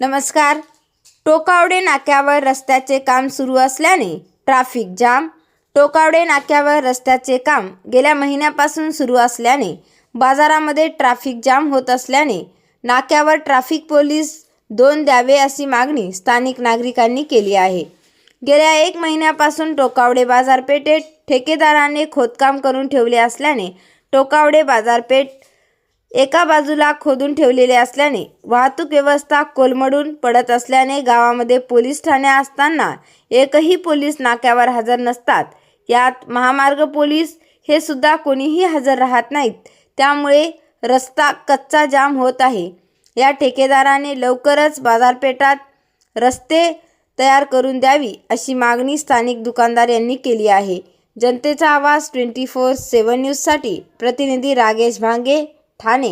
नमस्कार. टोकावडे नाक्यावर रस्त्याचे काम सुरू असल्याने ट्रॅफिक जाम. टोकावडे नाक्यावर रस्त्याचे काम गेल्या महिन्यापासून सुरू असल्याने बाजारामध्ये ट्रॅफिक जाम होत असल्याने नाक्यावर ट्रॅफिक पोलीस दोन द्यावे अशी मागणी स्थानिक नागरिकांनी केली आहे. गेल्या एक महिन्यापासून टोकावडे बाजारपेठेत ठेकेदाराने खोदकाम करून ठेवले असल्याने टोकावडे बाजारपेठ एका बाजूला खोदून ठेवलेले असल्याने वाहतूक व्यवस्था कोलमडून पडत असल्याने गावामध्ये पोलीस ठाणे असताना एकही पोलीस नाक्यावर हजर नसतात. यात महामार्ग पोलीस हे सुद्धा कोणीही हजर राहत नाहीत. त्यामुळे रस्ता कच्चा जाम होत आहे. या ठेकेदाराने लवकरच बाजारपेठात रस्ते तयार करून द्यावी अशी मागणी स्थानिक दुकानदार यांनी केली आहे. जनतेचा आवाज ट्वेंटी फोर सेवन न्यूजसाठी प्रतिनिधी रागेश भांगे ठाणे